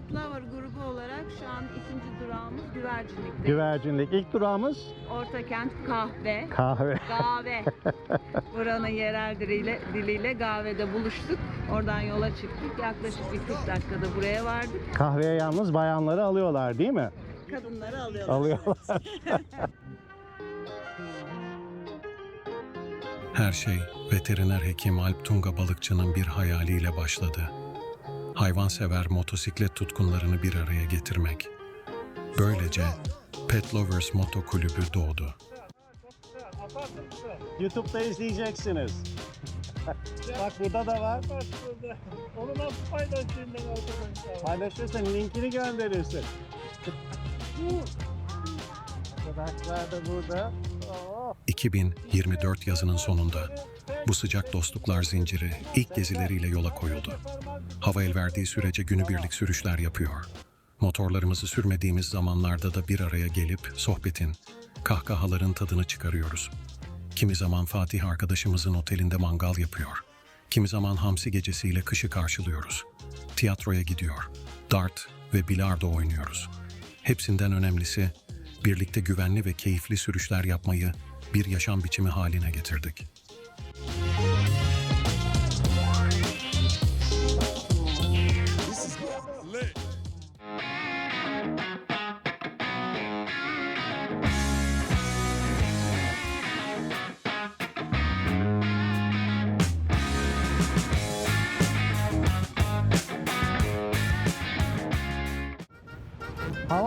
Pet Lover grubu olarak şu an ikinci durağımız Güvercinlik'te. Güvercinlik. İlk durağımız Ortakent kahve. kahve. Kahve. Buranın yerel diliyle, diliyle kahvede buluştuk. Oradan yola çıktık. Yaklaşık bir 40 dakikada buraya vardık. Kahveye yalnız bayanları alıyorlar değil mi? Kadınları alıyorlar. Alıyorlar. Her şey veteriner hekim Alp Tunga balıkçının bir hayaliyle başladı. Hayvansever motosiklet tutkunlarını bir araya getirmek. Böylece Pet Lovers Moto Kulübü doğdu. YouTube'da izleyeceksiniz. Bak burada da var. Onu nasıl paylaşayım ben arkadaşlar? Paylaşırsan linkini gönderirsin. Arkadaşlar da burada. Oo. 2024 yazının sonunda bu sıcak dostluklar zinciri ilk gezileriyle yola koyuldu. Hava el verdiği sürece günübirlik sürüşler yapıyor. Motorlarımızı sürmediğimiz zamanlarda da bir araya gelip sohbetin, kahkahaların tadını çıkarıyoruz. Kimi zaman Fatih arkadaşımızın otelinde mangal yapıyor. Kimi zaman hamsi gecesiyle kışı karşılıyoruz. Tiyatroya gidiyor. Dart ve bilardo oynuyoruz. Hepsinden önemlisi birlikte güvenli ve keyifli sürüşler yapmayı bir yaşam biçimi haline getirdik.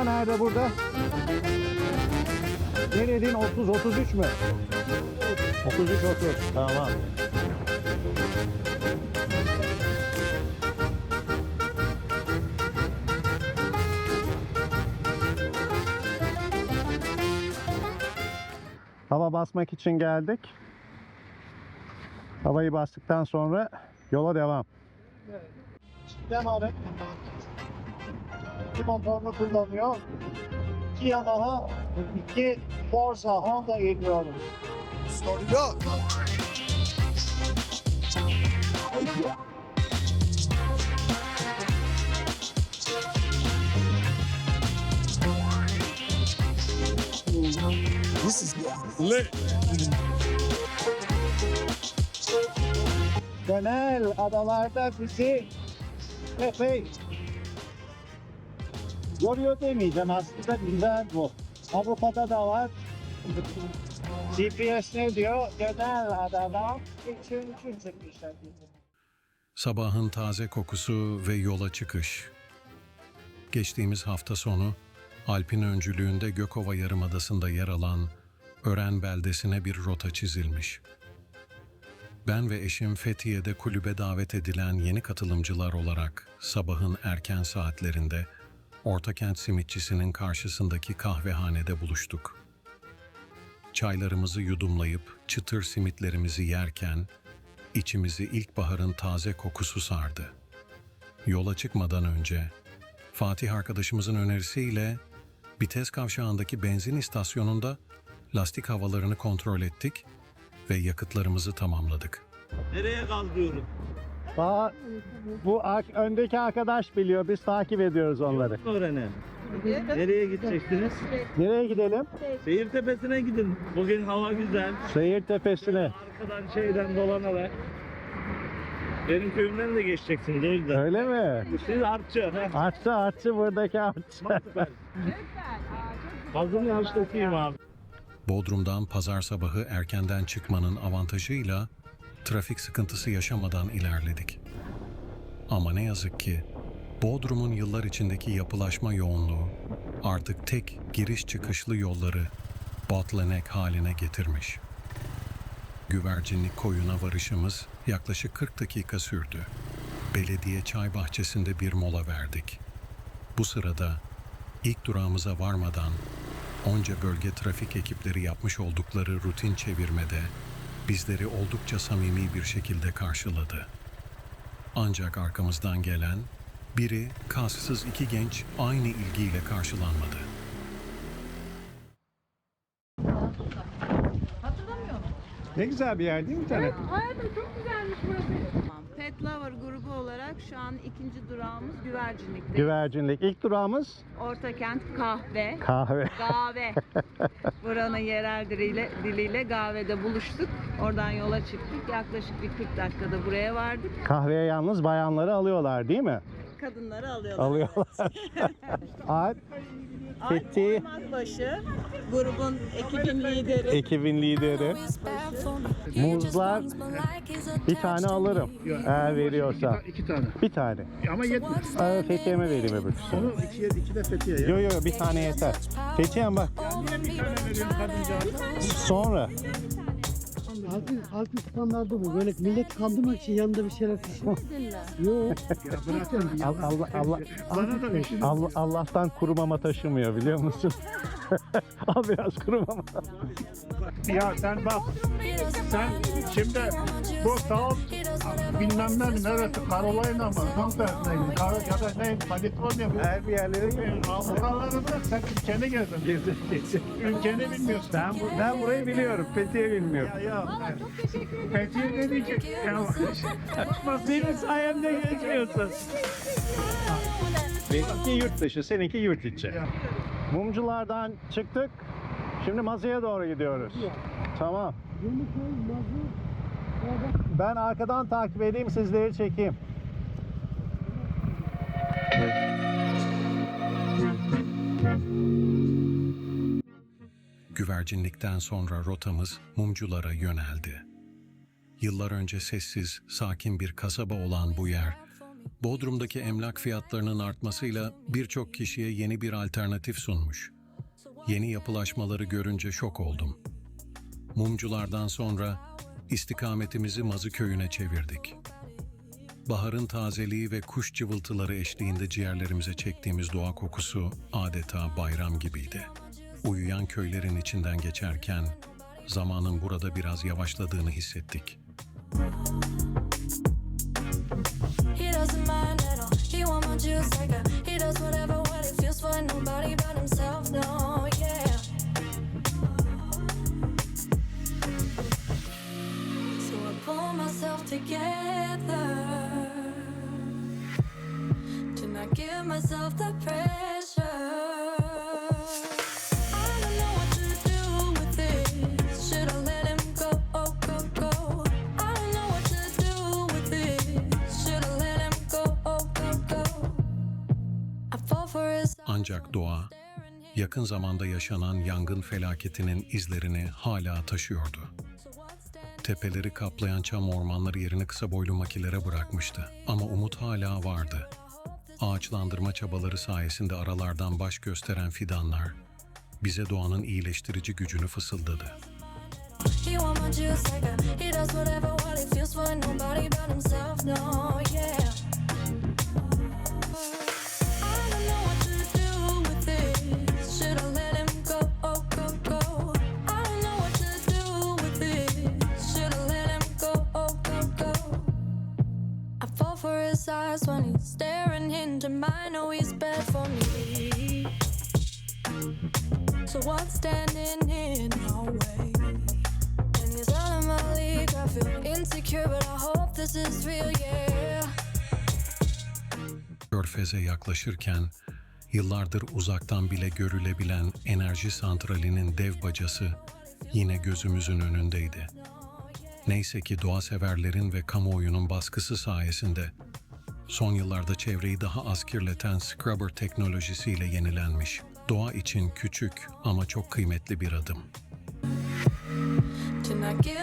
Hava nerede burada? Ne dedin? 30 33 mü? 33 30. Tamam. Hava basmak için geldik. Havayı bastıktan sonra yola devam. Devam et. İki motorunu kullanıyor. İki Yamaha, iki Forza Honda geliyoruz. Genel adalarda bizi epey yoruyor demeyeceğim aslında güzel bu. Avrupa'da da var. GPS ne diyor? Genel adada çıkmışlar. Sabahın taze kokusu ve yola çıkış. Geçtiğimiz hafta sonu Alp'in öncülüğünde Gökova Yarımadası'nda yer alan Ören beldesine bir rota çizilmiş. Ben ve eşim Fethiye'de kulübe davet edilen yeni katılımcılar olarak sabahın erken saatlerinde Ortakent simitçisinin karşısındaki kahvehanede buluştuk. Çaylarımızı yudumlayıp çıtır simitlerimizi yerken içimizi ilkbaharın taze kokusu sardı. Yola çıkmadan önce Fatih arkadaşımızın önerisiyle Bites kavşağındaki benzin istasyonunda lastik havalarını kontrol ettik ve yakıtlarımızı tamamladık. Nereye kaldırıyorum? Daha bu ar- öndeki arkadaş biliyor. Biz takip ediyoruz onları. Öğrene. Nereye gideceksiniz? Nereye gidelim? Seyir tepesine gidin. Bugün hava güzel. Seyir tepesine. Arkadan şeyden dolanarak. Benim köyümden de geçeceksiniz o yüzden. Öyle mi? Siz artçı. he? Artçı artçı buradaki artçı. Süper. Fazla yaşlatayım abi. Bodrum'dan pazar sabahı erkenden çıkmanın avantajıyla trafik sıkıntısı yaşamadan ilerledik. Ama ne yazık ki Bodrum'un yıllar içindeki yapılaşma yoğunluğu artık tek giriş çıkışlı yolları bottleneck haline getirmiş. Güvercinlik koyuna varışımız yaklaşık 40 dakika sürdü. Belediye çay bahçesinde bir mola verdik. Bu sırada ilk durağımıza varmadan onca bölge trafik ekipleri yapmış oldukları rutin çevirmede bizleri oldukça samimi bir şekilde karşıladı. Ancak arkamızdan gelen biri kasksız iki genç aynı ilgiyle karşılanmadı. Ne güzel bir yer değil mi tane? Tamam. Pet Lover grubu grubu olarak şu an ikinci durağımız Güvercinlik'te. Güvercinlik. İlk durağımız Ortakent kahve. kahve. Kahve. Buranın yerel diliyle, diliyle kahvede buluştuk. Oradan yola çıktık. Yaklaşık bir 40 dakikada buraya vardık. Kahveye yalnız bayanları alıyorlar değil mi? Kadınları alıyorlar. Alıyorlar. Alp Fethi, Oymakbaşı, grubun ekibin lideri. ekibin lideri. Muzlar bir tane alırım. Eğer veriyorsa. İki tane. Bir tane. Ama yetmez. Ee, Fethiye'me vereyim öbürsünü. Onu ikiye, iki de Fethiye ya. Yo yo yo, bir tane yeter. Fethiye'm bak. Niye bir tane veriyorsun kadıncağıza? Sonra. Altın, altın standardı bu. Böyle millet kandırmak için yanında bir şeyler taşıyor. Yok. Ya bırakın. Allah Allah Allah. Bana da eşim. Allah Allah'tan kurumama taşımıyor biliyor musun? Al biraz kurumama. Ya sen bak. Sen şimdi bu South bilmem ne neresi Carolina mı? Neydi? Kar ya da neydi? California mı? Her bir yerlere Buraları bırak sen ülkeni gezdin. gezdim. Ülkeni bilmiyorsun. Ben, bu, ben burayı biliyorum. Fethiye bilmiyorum. Ya ya. Fethiye ne diyecek? Ya Senin sayemde geçmiyorsun. Benimki yurt dışı, seninki yurt içi. Mumculardan çıktık. Şimdi Mazı'ya doğru gidiyoruz. Tamam. Ben arkadan takip edeyim, sizleri çekeyim. Güvercinlikten sonra rotamız mumculara yöneldi. Yıllar önce sessiz, sakin bir kasaba olan bu yer, Bodrum'daki emlak fiyatlarının artmasıyla birçok kişiye yeni bir alternatif sunmuş. Yeni yapılaşmaları görünce şok oldum. Mumculardan sonra istikametimizi Mazı köyüne çevirdik. Baharın tazeliği ve kuş cıvıltıları eşliğinde ciğerlerimize çektiğimiz doğa kokusu adeta bayram gibiydi. Uyuyan köylerin içinden geçerken zamanın burada biraz yavaşladığını hissettik. He doesn't mind at all. He want Ancak doğa yakın zamanda yaşanan yangın felaketinin izlerini hala taşıyordu. Tepeleri kaplayan çam ormanları yerini kısa boylu makilere bırakmıştı ama umut hala vardı. Ağaçlandırma çabaları sayesinde aralardan baş gösteren fidanlar bize doğanın iyileştirici gücünü fısıldadı. He want my juice like a. He does whatever what he feels for nobody but himself. No, yeah. Körfez'e yaklaşırken yıllardır uzaktan bile görülebilen enerji santralinin dev bacası yine gözümüzün önündeydi. Neyse ki doğa severlerin ve kamuoyunun baskısı sayesinde son yıllarda çevreyi daha az kirleten scrubber teknolojisiyle yenilenmiş. Doğa için küçük ama çok kıymetli bir adım. To not give.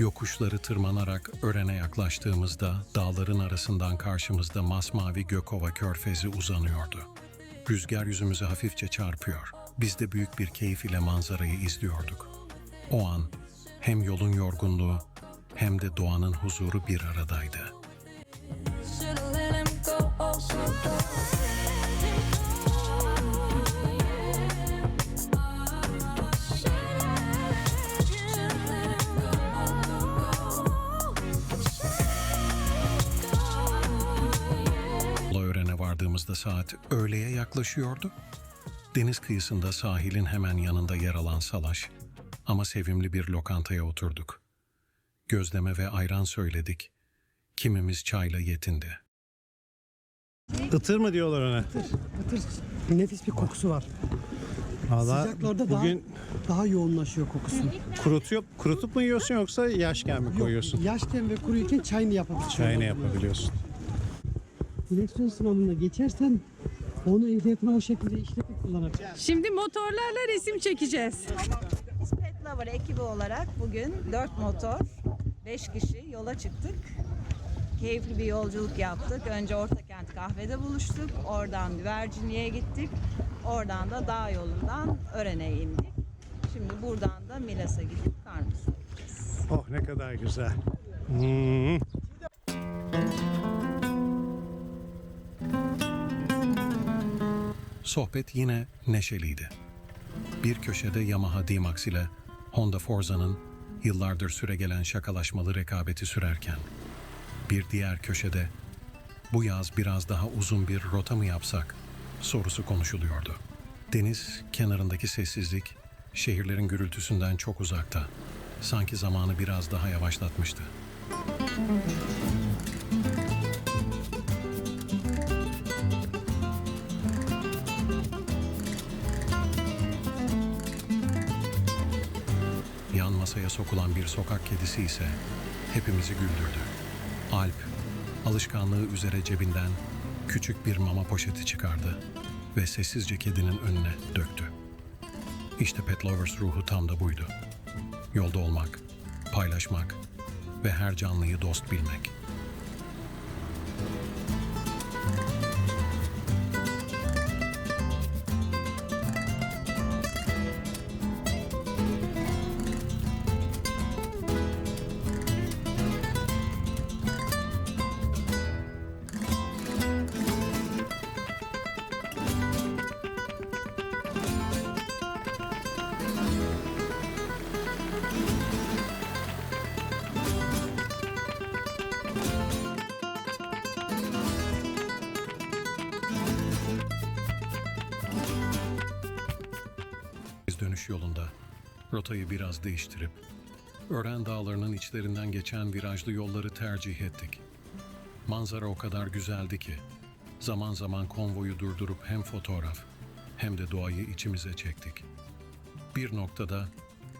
Yokuşları tırmanarak Ören'e yaklaştığımızda dağların arasından karşımızda masmavi Gökova körfezi uzanıyordu. Rüzgar yüzümüze hafifçe çarpıyor. Biz de büyük bir keyif ile manzarayı izliyorduk. O an hem yolun yorgunluğu hem de doğanın huzuru bir aradaydı. Ören'e vardığımızda saat öğleye yaklaşıyordu. Deniz kıyısında sahilin hemen yanında yer alan salaş ama sevimli bir lokantaya oturduk. gözleme ve ayran söyledik. Kimimiz çayla yetindi. Itır mı diyorlar ona? Itır, nefis bir kokusu var. Valla Sıcaklarda bugün daha daha yoğunlaşıyor kokusu. kurutup kurutup mu yiyorsun yoksa yaşken mi koyuyorsun? Yaşken ve kuruyken çayını yapabiliyorsun. Çayını yapabiliyorsun. Direksiyon sınavında geçersen onu ehliyetine o şekilde işletip kullanacaksın. Şimdi motorlarla resim çekeceğiz. Biz Pet Lover ekibi olarak bugün 4 motor, 5 kişi yola çıktık. Keyifli bir yolculuk yaptık. Önce Ortakent kahvede buluştuk. Oradan Güvercinli'ye gittik. Oradan da dağ yolundan Ören'e indik. Şimdi buradan da Milas'a gidip Karmus gideceğiz. Oh ne kadar güzel. Hmm. Sohbet yine neşeliydi. Bir köşede Yamaha D-Max ile Honda Forza'nın yıllardır süregelen şakalaşmalı rekabeti sürerken, bir diğer köşede bu yaz biraz daha uzun bir rota mı yapsak sorusu konuşuluyordu. Deniz kenarındaki sessizlik şehirlerin gürültüsünden çok uzakta. Sanki zamanı biraz daha yavaşlatmıştı. Yan masaya sokulan bir sokak kedisi ise hepimizi güldürdü. Alp, alışkanlığı üzere cebinden küçük bir mama poşeti çıkardı ve sessizce kedinin önüne döktü. İşte Pet Lovers ruhu tam da buydu. Yolda olmak, paylaşmak ve her canlıyı dost bilmek. Dönüş yolunda rotayı biraz değiştirip Ören Dağları'nın içlerinden geçen virajlı yolları tercih ettik. Manzara o kadar güzeldi ki zaman zaman konvoyu durdurup hem fotoğraf hem de doğayı içimize çektik. Bir noktada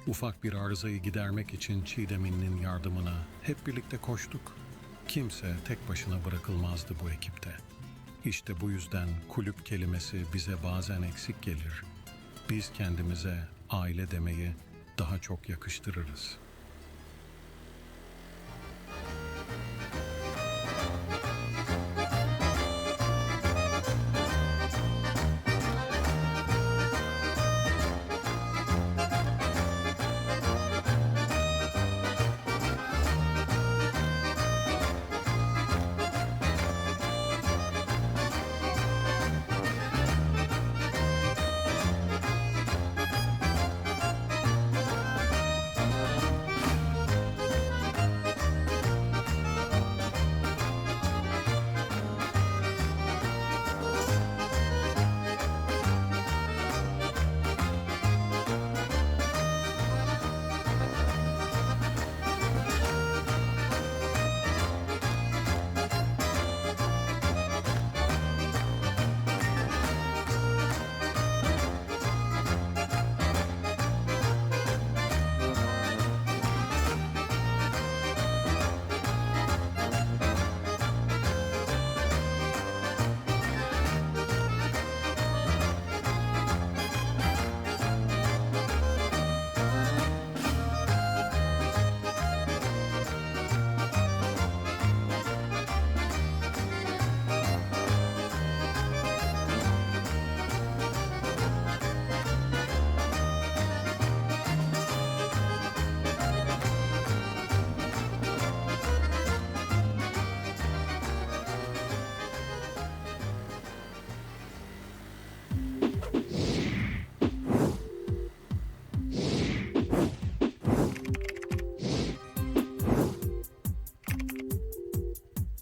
ufak bir arızayı gidermek için Çiğdem'in yardımına hep birlikte koştuk. Kimse tek başına bırakılmazdı bu ekipte. İşte bu yüzden kulüp kelimesi bize bazen eksik gelir. Biz kendimize aile demeyi daha çok yakıştırırız.''